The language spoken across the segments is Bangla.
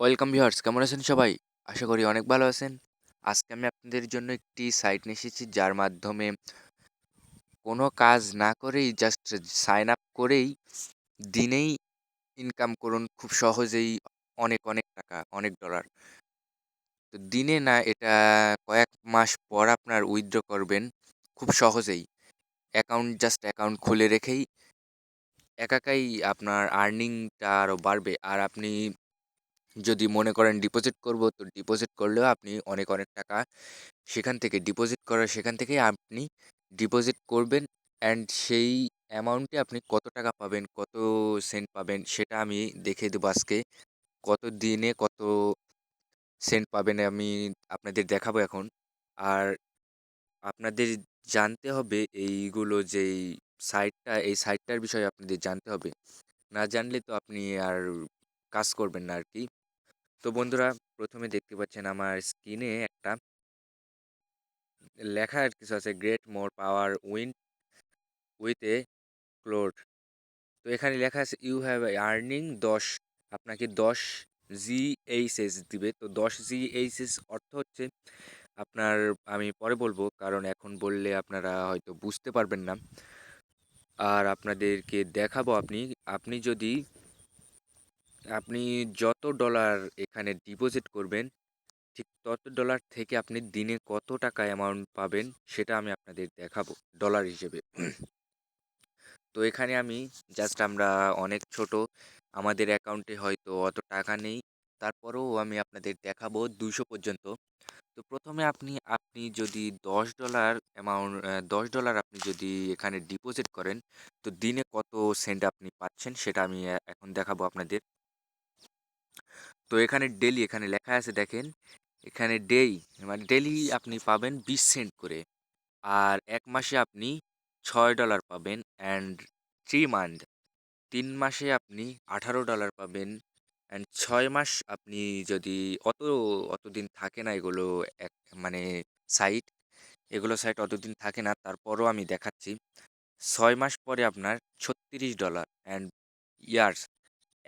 ওয়েলকাম ভিউয়ার্স কেমন আছেন সবাই? আশা করি অনেক ভালো আছেন। আজকে আমি আপনাদের জন্য একটি সাইট নিয়ে এসেছি, যার মাধ্যমে কোনো কাজ না করেই জাস্ট সাইন আপ করেই দিনেই ইনকাম করুন খুব সহজেই অনেক অনেক টাকা, অনেক ডলার তো দিনে না, এটা কয়েক মাস পর আপনার উইথড্র করবেন খুব সহজেই। অ্যাকাউন্ট জাস্ট অ্যাকাউন্ট খুলে রেখেই একাকাই আপনার আর্নিংটা আরও বাড়বে। আর আপনি যদি মনে করেন ডিপোজিট করব, তো ডিপোজিট করলেও আপনি অনেক অনেক টাকা সেখান থেকে ডিপোজিট করার, সেখান থেকে আপনি ডিপোজিট করবেন অ্যান্ড সেই অ্যামাউন্টে আপনি কত টাকা পাবেন, কত সেন্ট পাবেন সেটা আমি দেখে দেবো আজকে। কত দিনে কত সেন্ট পাবেন আমি আপনাদের দেখাবো এখন। আর আপনাদের জানতে হবে এইগুলো যেই সাইটটা এই সাইটটার বিষয়ে আপনাদের জানতে হবে। না জানলে তো আপনি আর কাজ করবেন না আর কি। তো বন্ধুরা, প্রথমে দেখতে পাচ্ছেন আমার স্ক্রিনে একটা লেখা কিছু আছে great more power win with a cloud তো এখানে লেখা আছে ইউ হ্যাভ আর্নিং দশ, আপনাকে দশ জি এইচএস দিবে। তো দশ জি এইচএস অর্থ হচ্ছে, আপনার, আমি পরে বলব, কারণ এখন বললে আপনারা হয়তো বুঝতে পারবেন না। আর আপনাদেরকে দেখাবো আপনি আপনি যদি আপনি যত ডলার এখানে ডিপোজিট করবেন, ঠিক তত ডলার থেকে আপনি দিনে কত টাকা অ্যামাউন্ট পাবেন, সেটা আমি আপনাদের দেখাবো ডলার হিসেবে। তো এখানে আমি জাস্ট আমরা অনেক ছোট, আমাদের অ্যাকাউন্টে হয়তো অত টাকা নেই, তারপরেও আমি আপনাদের দেখাবো দুইশো পর্যন্ত। তো প্রথমে আপনি আপনি যদি দশ ডলার অ্যামাউন্ট দশ ডলার আপনি যদি এখানে ডিপোজিট করেন, তো দিনে কত সেন্ট আপনি পাচ্ছেন, সেটা আমি এখন দেখাবো আপনাদের। তো এখানে ডেলি এখানে লেখা আছে দেখেন, এখানে ডেই মানে ডেলি আপনি পাবেন বিশ সেন্ট করে। আর এক মাসে আপনি ছয় ডলার পাবেন অ্যান্ড থ্রি মান্থ তিন মাসে আপনি আঠারো ডলার পাবেন। অ্যান্ড ছয় মাস আপনি যদি অত, অতদিন থাকে না এগুলো এক মানে সাইট এগুলো সাইট অতদিন থাকে না, তারপরও আমি দেখাচ্ছি। ছয় মাস পরে আপনার ছত্রিশ ডলার অ্যান্ড ইয়ার্স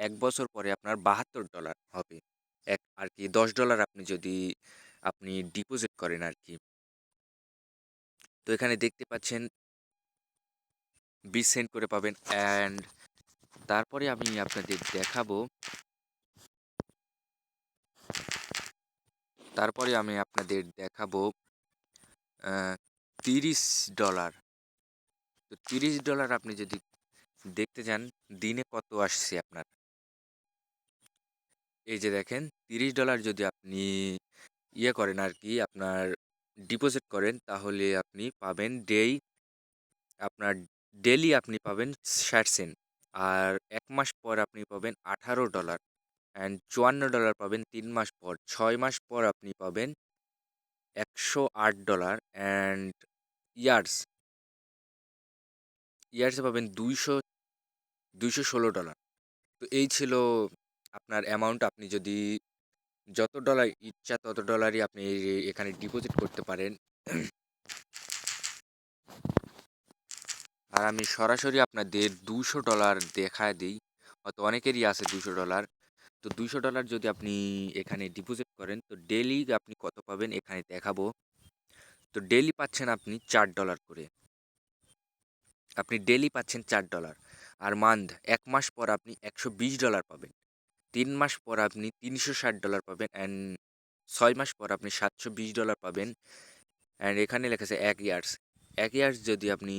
এক বছর পরে আপনার বাহাত্তর ডলার হবে। এক আর কি দশ ডলার আপনি যদি আপনি ডিপোজিট করেন আর কি। তো এখানে দেখতে পাচ্ছেন বিশ সেন্ট করে পাবেন অ্যান্ড তারপরে আমি আপনাদের দেখাবো তারপরে আমি আপনাদের দেখাবো তিরিশ ডলার। তো তিরিশ ডলার আপনি যদি দেখতে যান দিনে কত আসছে আপনার? এই যে দেখেন, তিরিশ ডলার যদি আপনি ইয়ে করেন আর কি আপনার ডিপোজিট করেন, তাহলে আপনি পাবেন ডেই আপনার ডেলি আপনি পাবেন ষাট সেন্ট আর এক মাস পর আপনি পাবেন আঠারো ডলার অ্যান্ড চুয়ান্ন ডলার পাবেন তিন মাস পর। ছয় মাস পর আপনি পাবেন একশো আট ডলার অ্যান্ড ইয়ার্স ইয়ার্সে পাবেন দুইশো দুইশো ষোলো ডলার। তো এই ছিল আপনার অ্যামাউন্ট আপনি যদি যত ডলার ইচ্ছা তত ডলারই আপনি এখানে ডিপোজিট করতে পারেন। আর আমি সরাসরি আপনাদের দুশো ডলার দেখায় দিই। হয়তো অনেকেরই আছে দুশো ডলার তো দুশো ডলার যদি আপনি এখানে ডিপোজিট করেন, তো ডেলি আপনি কত পাবেন এখানে দেখাবো। তো ডেলি পাচ্ছেন আপনি চার ডলার করে। আপনি ডেলি পাচ্ছেন চার ডলার আর মান্থ এক মাস পর আপনি একশো বিশ ডলার পাবেন। তিন মাস পর আপনি তিনশো ষাট ডলার পাবেন অ্যান্ড ছয় মাস পর আপনি সাতশো বিশ ডলার পাবেন অ্যান্ড এখানে লেখা আছে এক ইয়ার্স এক ইয়ার্স যদি আপনি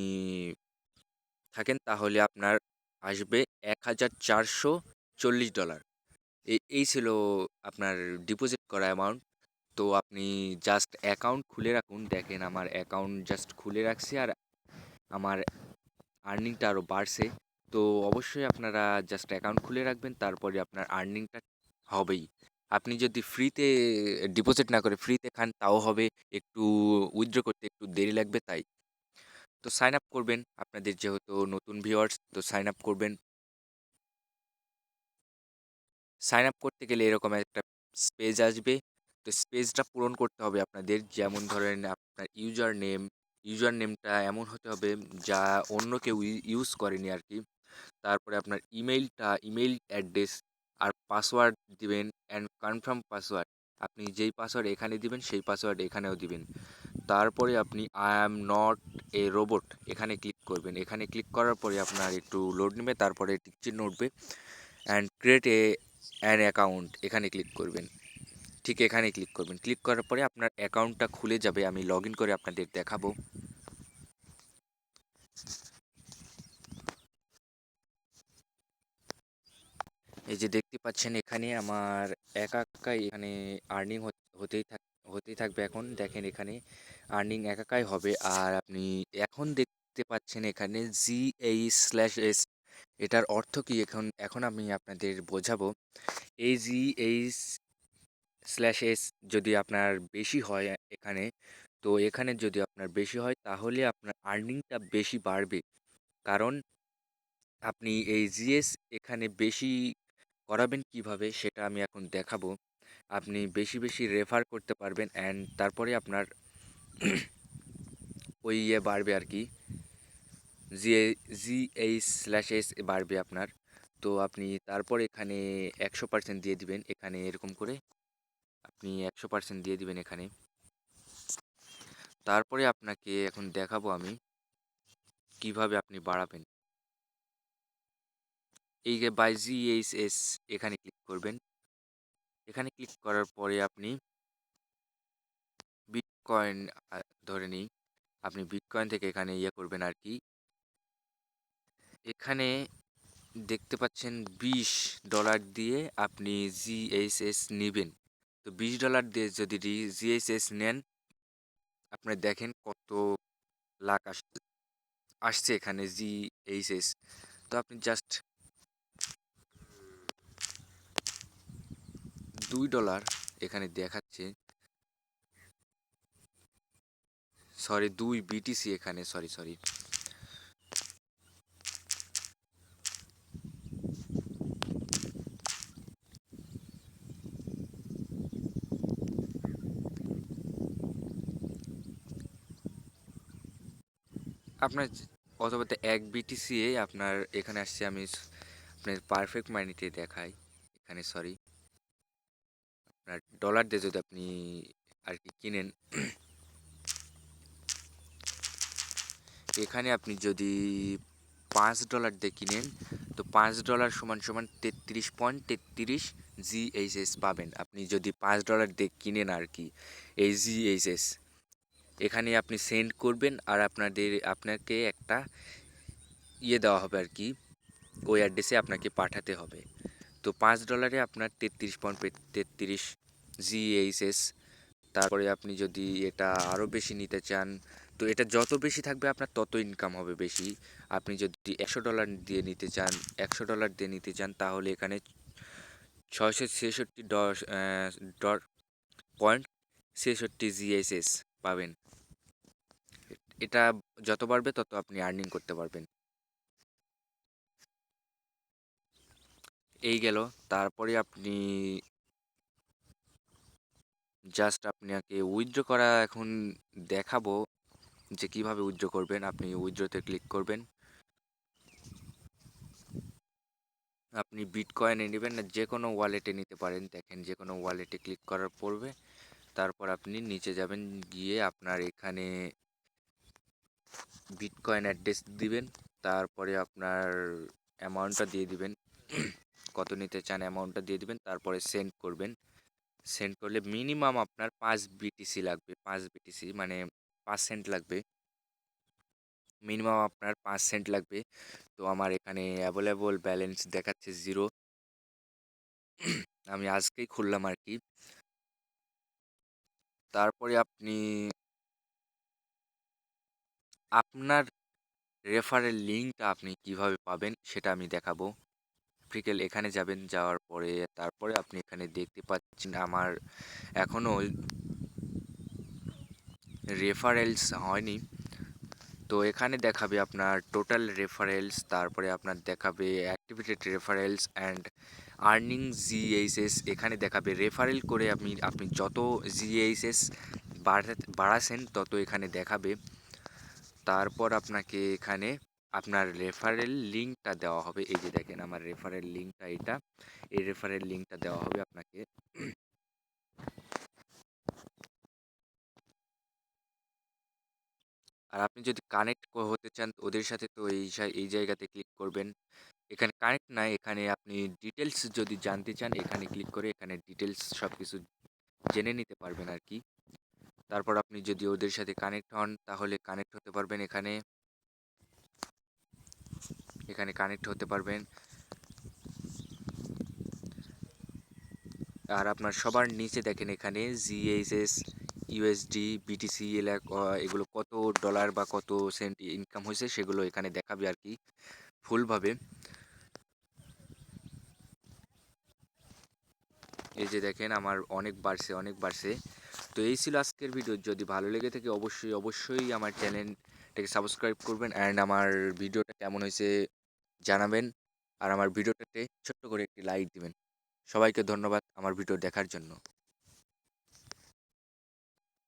থাকেন তাহলে আপনার আসবে এক হাজার চারশো চল্লিশ ডলার এই ছিল আপনার ডিপোজিট করা অ্যামাউন্ট তো আপনি জাস্ট অ্যাকাউন্ট খুলে রাখুন। দেখেন আমার অ্যাকাউন্ট জাস্ট খুলে রাখছি আর আমার আর্নিংটা আরও বাড়ছে। তো অবশ্যই আপনারা জাস্ট অ্যাকাউন্ট খুলে রাখবেন, তারপরে আপনার আর্নিংটা হবেই। আপনি যদি ফ্রিতে ডিপোজিট না করে ফ্রিতে খান, তাও হবে। একটু উইথড্র করতে একটু দেরি লাগবে, তাই। তো সাইন আপ করবেন, আপনাদের যেহেতু নতুন ভিউয়ার্স তো সাইন আপ করবেন। সাইন আপ করতে গেলে এরকম একটা স্পেজ আসবে। তো স্পেজটা পূরণ করতে হবে আপনাদের। যেমন ধরেন, আপনার ইউজার নেম ইউজার নেমটা এমন হতে হবে যা অন্য কেউ ইউজ করেনি আর কি। তারপরে আপনার ইমেইলটা, ইমেইল অ্যাড্রেস আর পাসওয়ার্ড দিবেন অ্যান্ড কনফার্ম পাসওয়ার্ড। আপনি যেই পাসওয়ার্ড এখানে দিবেন, সেই পাসওয়ার্ড এখানেও দিবেন। তারপরে আপনি I am not a robot এখানে ক্লিক করবেন। এখানে ক্লিক করার পরে আপনার একটু লোড নেবে, তারপরে চিহ্ন উঠবে and create a, an account এখানে ক্লিক করবেন। ঠিক এখানে ক্লিক করবেন। ক্লিক করার পরে আপনার অ্যাকাউন্টটা খুলে যাবে। আমি লগ করে আপনাদের দেখাবো। এই যে দেখতে পাচ্ছেন এখানে আমার একা একাই এখানে আর্নিং হতেই থাক, হতেই থাকবে এখন। দেখেন এখানে আর্নিং একাকাই হবে। আর আপনি এখন দেখতে পাচ্ছেন এখানে জি এইচ স্ল্যাশ এস এটার অর্থ কি? এখন এখন আমি আপনাদের বোঝাবো। এই জি এইচ স্ল্যাশ এস যদি আপনার বেশি হয় এখানে, তো এখানে যদি আপনার বেশি হয়, তাহলে আপনার আর্নিংটা বেশি বাড়বে। কারণ আপনি এই জিএস এখানে বেশি করাবেন কীভাবে সেটা আমি এখন দেখাবো। আপনি বেশি বেশি রেফার করতে পারবেন অ্যান্ড তারপরে আপনার ওই ইয়ে বাড়বে আর কি। G G H slash S বাড়বে আপনার। তো আপনি তারপর এখানে একশো পার্সেন্ট দিয়ে দিবেন। এখানে এরকম করে আপনি একশো পার্সেন্ট দিয়ে দিবেন এখানে। তারপরে আপনাকে এখন দেখাবো আমি কীভাবে আপনি বাড়াবেন। এই যে বাই জি এইচ এস এখানে ক্লিক করবেন। এখানে ক্লিক করার পরে আপনি বিটকয়েন ধরে নিই, আপনি বিটকয়েন থেকে এখানে ইয়ে করবেন আর কি এখানে দেখতে পাচ্ছেন বিশ ডলার দিয়ে আপনি জিএইচএস নেবেন। তো বিশ ডলার দিয়ে যদি জিএইচএস নেন, আপনি দেখেন কত লাখ আসছে আসছে এখানে জিএইচএস তো আপনি জাস্ট দুই ডলার এখানে দেখাচ্ছে। সরি দুই বিটিসি এখানে সরি সরি আপনার অথবা তো এক বিটিসি আপনার, এখানে আসছে আমি, আপনার পারফেক্ট মাইনিতে দেখাই। এখানে সরি ডলার দিয়ে যদি আপনি আর কি কিনেন, এখানে আপনি যদি পাঁচ ডলার দিয়ে কিনেন, তো পাঁচ ডলার সমান সমান তেত্রিশ পয়েন্ট তেত্রিশ জিএইচএস পাবেন। আপনি যদি পাঁচ ডলার দিয়ে কিনেন আর কি এই জিএইচএস এখানে আপনি সেন্ড করবেন আর আপনাদের, আপনাকে একটা ইয়ে দেওয়া হবে আর কি ওই অ্যাড্রেসে আপনাকে পাঠাতে হবে। তো পাঁচ ডলারে আপনার তেত্রিশ পয়েন্ট তেত্রিশ জিএইচএস তারপরে আপনি যদি এটা আরও বেশি নিতে চান, তো এটা যত বেশি থাকবে আপনার তত ইনকাম হবে বেশি। আপনি যদি একশো ডলার দিয়ে নিতে চান, একশো ডলার দিয়ে নিতে চান, তাহলে এখানে ছয়শো ছেষট্টি দশ ডট পয়েন্ট ছেষট্টি জিএসএস পাবেন। এটা যত বাড়বে তত আপনি আর্নিং করতে পারবেন। এই গেল। তারপরে আপনি জাস্ট আপনাকে উইথড্র করা এখন দেখাবো যে কীভাবে উইথড্র করবেন। আপনি উইথড্রতে ক্লিক করবেন। আপনি বিটকয়েনে নেবেন না যে কোনো ওয়ালেটে নিতে পারেন। দেখেন যে কোনো ওয়ালেটে ক্লিক করার পড়বে। তারপর আপনি নিচে যাবেন, গিয়ে আপনার এখানে বিটকয়েন অ্যাড্রেস দিবেন। তারপরে আপনার অ্যামাউন্টটা দিয়ে দিবেন। কত নিতে চান অ্যামাউন্টটা দিয়ে দিবেন। তারপরে সেন্ড করবেন। সেন্ড করলে মিনিমাম আপনার পাঁচ বিটিসি লাগবে, পাঁচ বিটিসি মানে পাঁচ সেন্ট লাগবে। মিনিমাম আপনার পাঁচ সেন্ট লাগবে। তো আমার এখানে অ্যাভেলেবল ব্যালেন্স দেখাচ্ছে জিরো আমি আজকেই খুললাম আর কি তারপরে আপনি আপনার রেফারেল লিঙ্কটা আপনি কীভাবে পাবেন সেটা আমি দেখাবো। ফ্রিকেল এখানে যাবেন, যাওয়ার পরে তারপরে আপনি এখানে দেখতে পাচ্ছেন আমার এখনও রেফারেলস হয়নি। তো এখানে দেখাবে আপনার টোটাল রেফারেলস তারপরে আপনার দেখাবে activated referrals and earning GHS এখানে দেখাবে রেফারেল করে আপনি আপনি যত জিএইচএস বাড়াতে, বাড়াছেন তত এখানে দেখাবে। তারপর আপনাকে এখানে আপনার রেফারেল লিঙ্কটা দেওয়া হবে। এই যে দেখেন আমার রেফারেল লিঙ্কটা এটা। এই রেফারেল লিঙ্কটা দেওয়া হবে আপনাকে। আর আপনি যদি কানেক্ট হতে চান, ওদের সাথে তো এই এই জায়গাতে ক্লিক করবেন। এখানে কানেক্ট নাই, এখানে আপনি ডিটেলস যদি জানতে চান, এখানে ক্লিক করে এখানে ডিটেলস সব কিছু জেনে নিতে পারবেন আর কি তারপর আপনি যদি ওদের সাথে কানেক্ট হন, তাহলে কানেক্ট হতে পারবেন এখানে। এখানে কানেক্ট হতে পারবেন। আর আপনার সবার নিচে দেখেন এখানে জিএইচএস ইউএসডি বিটিসি এগুলো কত ডলার বা কত সেন্ট ইনকাম হয়েছে সেগুলো এখানে দেখাবে আর কি ফুলভাবে। এই যে দেখেন আমার অনেক বাড়ছে অনেক বাড়ছে। তো এই ছিল আজকের ভিডিও যদি ভালো লেগে থাকে অবশ্যই অবশ্যই আমার চ্যানেলটাকে সাবস্ক্রাইব করবেন। অ্যান্ড আমার ভিডিওটা কেমন হয়েছে জানাবেন আর আমার ভিডিওটাতে ছোট্ট করে একটি লাইক দিবেন। সবাইকে ধন্যবাদ আমার ভিডিও দেখার জন্য।